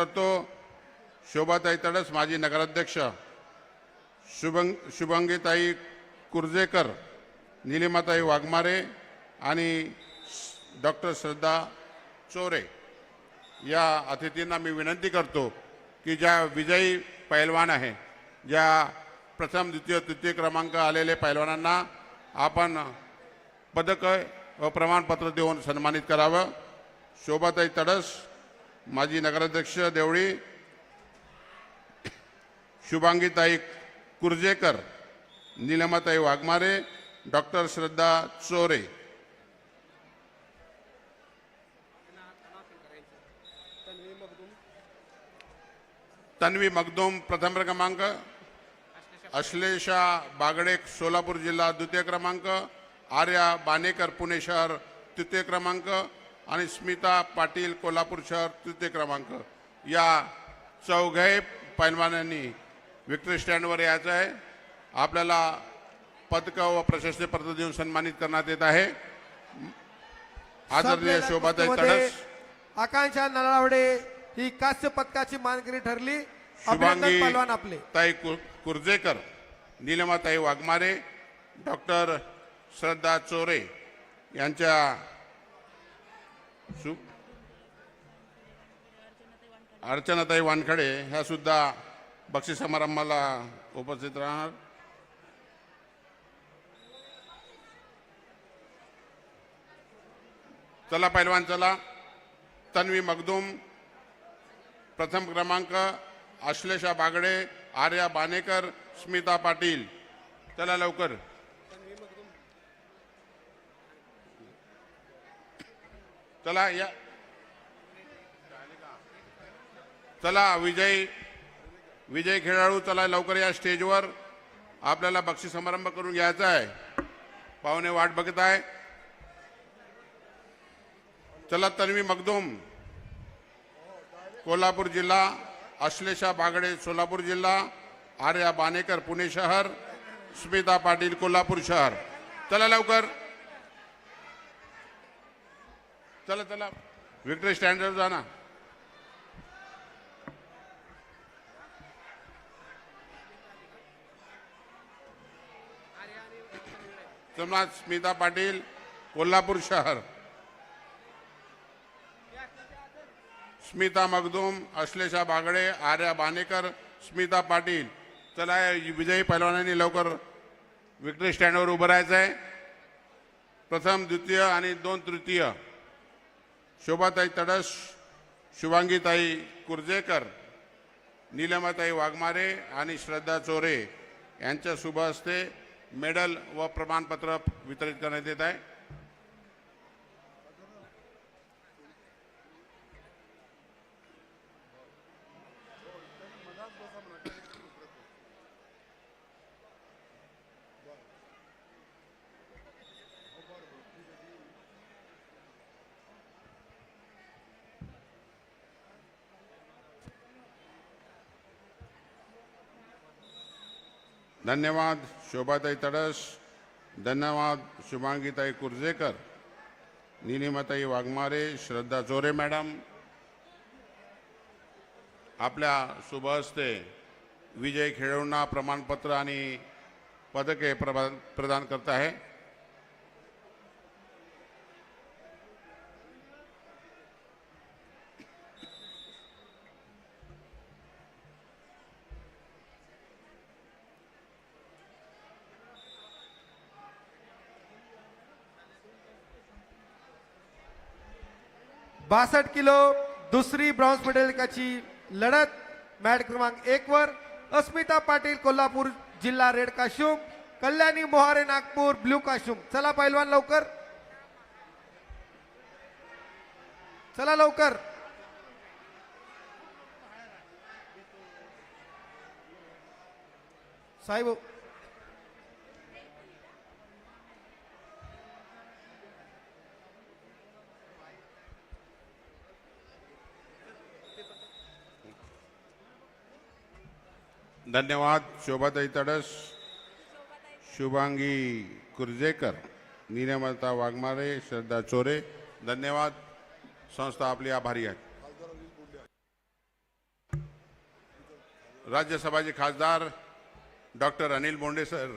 करतो. शोभाताई तडस माजी नगराध्यक्ष. शुभंग शुभंगीताई कुर्जेकर निलिमाताई वाघमारे आणि डॉक्टर श्रद्धा चोरे. या अतिथींना मी विनंती करतो की ज्या विजयी पैलवान आहे ज्या प्रथम द्वितीय तृतीय क्रमांक आलेले पैलवानांना आपण पदक व प्रमाणपत्र देऊन सन्मानित करावं. शोभाताई तडस माजी नगराध्यक्ष देवळी शुभांगीताई कुर्जेकर निलमाताई वाघमारे डॉक्टर श्रद्धा चोरे. तन्वी मगदूम प्रथम क्रमांक. अश्लेषा बागडे सोलापूर जिल्हा द्वितीय क्रमांक. आर्या बानेकर पुणे शहर तृतीय क्रमांक. आणि स्मिता पाटील कोल्हापूर शहर तृतीय क्रमांक. या चौघे पैलवानांनी विक्टरी स्टँडवर यायचं आहे. आपल्याला पदकं व प्रशस्ती पत्र देऊन सन्मानित करण्यात येत आहे. आदरणीय शोभाताई तडस. आकांक्षा नलावडे ही कास्य पदकाची मानकरी ठरली. शुभांगी आपले. ताई कुर- कुर्जेकर निलमाताई वाघमारे डॉक्टर श्रद्धा चोरे यांच्या सु अर्चनाताई वानखडे ह्या सुद्धा बक्षीस समारंभाला उपस्थित राहणार. चला पैलवान चला. तन्वी मगदूम प्रथम क्रमांक अश्लेषा बागडे आर्या बानेकर स्मिता पाटील. चला लवकर. चला या. चला विजय विजय खेळाडू चला लवकर या स्टेजवर. आपल्याला बक्षीस समारंभ करून घ्यायचा आहे. पाहुणे वाट बघत आहे. चला तन्वी मगदूम कोल्हापूर जिल्हा अश्लेषा बागडे सोलापूर जिल्हा आर्या बानेकर पुणे शहर स्मिता पाटील कोल्हापूर शहर. चला लवकर. चला चला. विक्टरी स्टँडवर जा ना चला स्मिता पाटील कोल्हापूर शहर. स्मिता मगदूम अश्लेषा बागडे आर्या बानेकर स्मिता पाटील. चला विजयी पैलवानांनी लवकर विक्टरी स्टँडवर उभं राहायचं आहे प्रथम द्वितीय आणि दोन तृतीय. शोभाताई तडस शुभांगीताई कुर्जेकर नीलमाताई वाघमारे आणि श्रद्धा चोरे यांच्या शुभ हस्ते मेडल व प्रमाणपत्र वितरित करण्यात येत आहे. धन्यवाद शोभाताई तडस. धन्यवाद शुभांगीताई कुर्जेकर. निलिमाताई वाघमारे श्रद्धा चोरे मॅडम. आपल्या शुभ हस्ते विजय खेळवणा प्रमाणपत्र आणि पदके प्रदान प्रदान करत आहे. बासष्ट किलो दुसरी ब्रॉन्झ मेडलिकाची लढत मॅट क्रमांक एक वर अस्मिता पाटील कोल्हापूर जिल्हा red costume Kalyani Mohare Nagpur blue costume. चला पैलवान लवकर. चला लवकर. साहेब धन्यवाद शोभाताई तडस शुभांगी कुर्जेकर नीलमता वाघमारे श्रद्धा चोरे धन्यवाद संस्था आपली आभारी आहे. राज्यसभाचे खासदार डॉक्टर अनिल बोंडे सर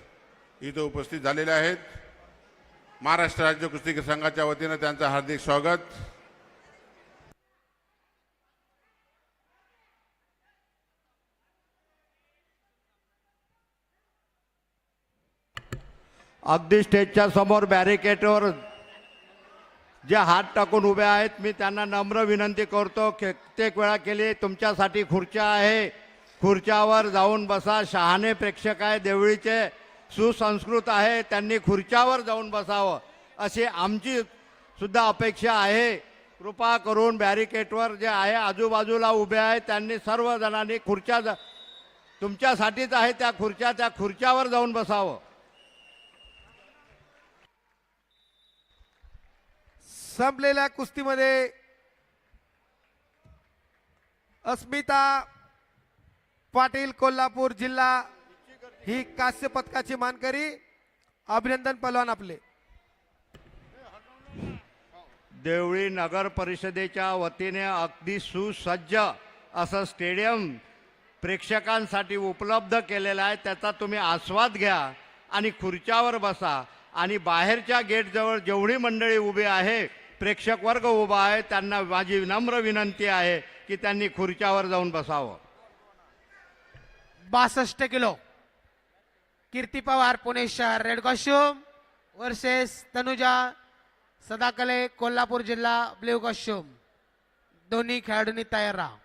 इथं उपस्थित झालेले आहेत. महाराष्ट्र राज्य कुस्ती संघाच्या वतीनं त्यांचं हार्दिक स्वागत. अगदी स्टेजच्या समोर बॅरिकेडवर जे हात टाकून उभे आहेत मी त्यांना नम्र विनंती करतो कित्येक वेळा केली तुमच्यासाठी खुर्च्या आहे. खुर्च्यावर जाऊन बसा शहाणे प्रेक्षक आहे देवळीचे सुसंस्कृत आहे त्यांनी खुर्च्यावर जाऊन बसावं. अशी आमची सुद्धा अपेक्षा आहे. कृपा करून बॅरिकेडवर जे आहे आजूबाजूला उभे आहेत त्यांनी सर्वजणांनी खुर्च्या ज- तुमच्यासाठीच आहे त्या खुर्च्या त्या खुर्च्यावर जाऊन बसावं. संपलेल्या कुस्तीमध्ये अस्मिता पाटील कोल्हापूर जिल्हा ही कांस्य पदकाची मानकरी अभिनंदन पलवान आपले. देवळी नगर परिषदेच्या वतीने अगदी सुसज्ज असं स्टेडियम प्रेक्षकांसाठी उपलब्ध केलेलं आहे. त्याचा तुम्ही आस्वाद घ्या आणि खुर्च्यावर बसा आणि बाहेरच्या गेटजवळ जेवढी मंडळी उभी आहे प्रेक्षक वर्ग उभा आहे त्यांना माझी नम्र विनंती आहे की त्यांनी खुर्च्यावर जाऊन बसावं. बासष्ट किलो. कीर्ती पवार पुणे शहर red costume versus Tanuja Sadakale Kolhapur जिल्हा ब्ल्यू कॉस्ट्युम दोन्ही खेळाडूंनी तयार राहा